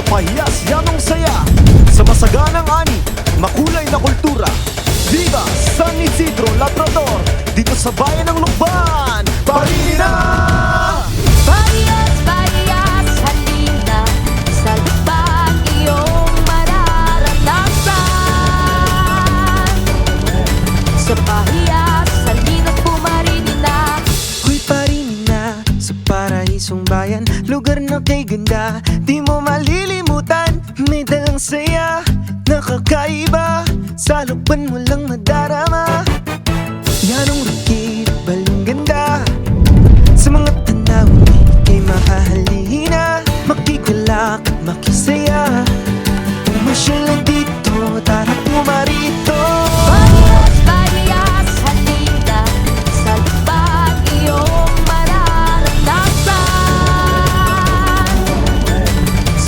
pahiyas, yanong saya. Sa masaganang ani, makulay na kultura. Viva San Isidro Labrador Dito sa bayan ng Lukban paraisong bayan Lugar na kay ganda, di mo malilimutan May dalang saya, nakakaiba. Sa lukban mo lang madarama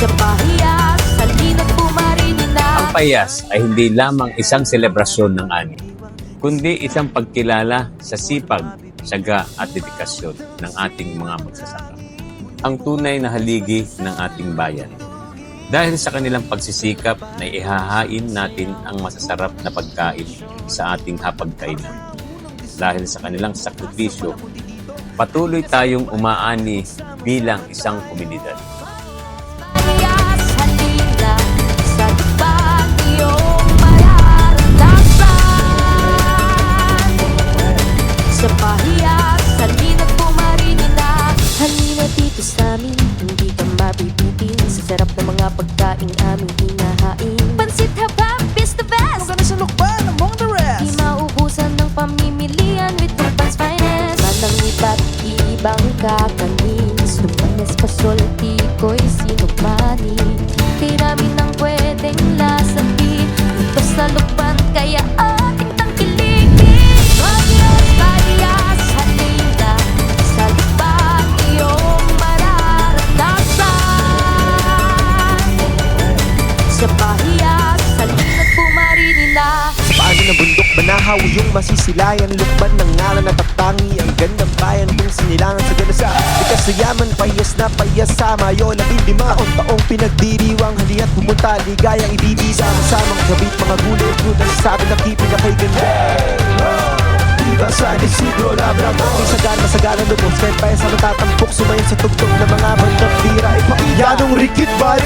Pahiyas, Ang payas ay hindi lamang isang selebrasyon ng ani, kundi isang pagkilala sa sipag, syaga at dedikasyon ng ating mga magsasaka. Ang tunay na haligi ng ating bayan. Dahil sa kanilang pagsisikap na ihahain natin ang masasarap na pagkain sa ating hapagkainan. Dahil sa kanilang sakripisyo, patuloy tayong umaani bilang isang komunidad. Sa pahiyas, halina't pumarini na Halina dito sa amin, hindi ka mabibitin. Sa sarap ng mga pagkain aming hinahain. Pansit habang best the best. Ano sa lukban among the Di rest? maubusan ng pamimilian with Tupan's finest. Manang iba't ibang kakanis Lumanes pasolti ko'y sinumani Sa pahiyas, halina't pumarini na Paano na bundok banahaw yung masisilayan? Lukban ng ngalan at tatangi Ang gandang bayan kung sinilangan sa ganasa Ika sa yaman, payas na payas. Sa Mayo, labing lima Taong-taong pinagdiriwang. Halihat pumunta, ligayang ibibisa. Masamang kabit, mga gulay at frutas Sabi na kipin na kay ganda Diba sa Isidro Labrador May sagana, masagana lubos Kahit pa sa matatampok Sumayon sa tugtog ng mga bandang tira Ipakita Yanong rikit baling